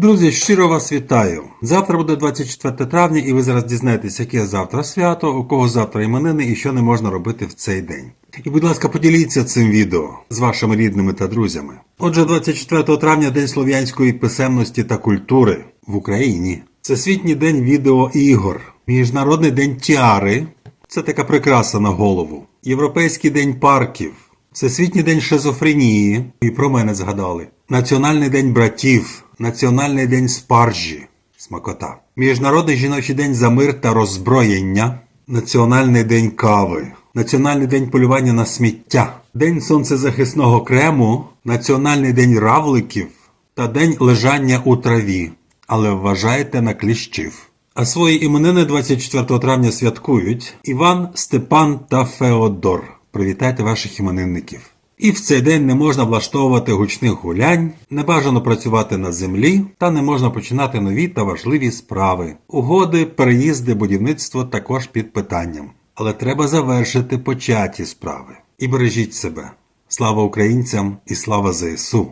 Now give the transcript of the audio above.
Друзі, щиро вас вітаю. Завтра буде 24 травня, і ви зараз дізнаєтесь, яке завтра свято, у кого завтра іменини і що не можна робити в цей день. І, будь ласка, поділіться цим відео з вашими рідними та друзями. Отже, 24 травня День слов'янської писемності та культури в Україні. Всесвітній день відеоігор, Міжнародний день тіари. Це така прикраса на голову. Європейський день парків, Всесвітній день шизофренії. І про мене згадали. Національний день братів, Національний день спаржі. Смакота. Міжнародний жіночий день за мир та роззброєння. Національний день кави. Національний день полювання на сміття. День сонцезахисного крему. Національний день равликів та день лежання у траві. Але вважайте на кліщів. А свої іменини 24 травня святкують Іван, Степан та Феодор. Привітайте ваших іменинників. І в цей день не можна влаштовувати гучних гулянь, не бажано працювати на землі та не можна починати нові та важливі справи. Угоди, переїзди, будівництво також під питанням. Але треба завершити початі справи. І бережіть себе. Слава українцям і слава ЗСУ!